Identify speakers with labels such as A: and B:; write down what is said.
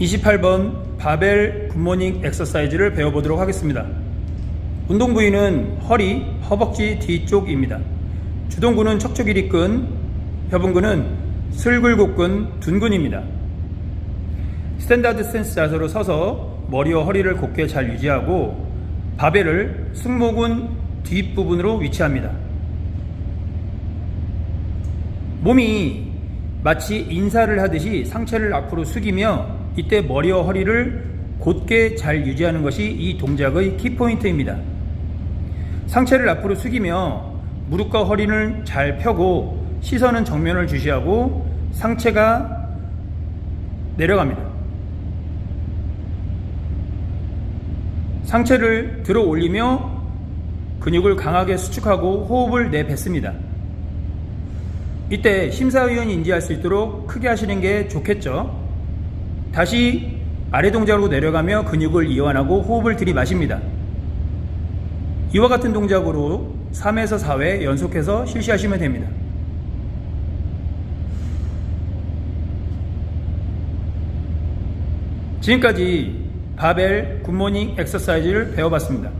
A: 28번 바벨 굿모닝 엑서사이즈를 배워보도록 하겠습니다. 운동 부위는 허리, 허벅지 뒤쪽입니다. 주동근은 척추기립근, 협응근은 슬굴곡근, 둔근입니다. 스탠다드 스탠스 자세로 서서 머리와 허리를 곧게 잘 유지하고 바벨을 승모근 뒷부분으로 위치합니다. 몸이 마치 인사를 하듯이 상체를 앞으로 숙이며 이때 머리와 허리를 곧게 잘 유지하는 것이 이 동작의 키포인트입니다. 상체를 앞으로 숙이며 무릎과 허리를 잘 펴고 시선은 정면을 주시하고 상체가 내려갑니다. 상체를 들어 올리며 근육을 강하게 수축하고 호흡을 내뱉습니다. 이때 심사위원이 인지할 수 있도록 크게 하시는 게 좋겠죠. 다시 아래 동작으로 내려가며 근육을 이완하고 호흡을 들이마십니다. 이와 같은 동작으로 3에서 4회 연속해서 실시하시면 됩니다. 지금까지 바벨 굿모닝 엑서사이즈를 배워봤습니다.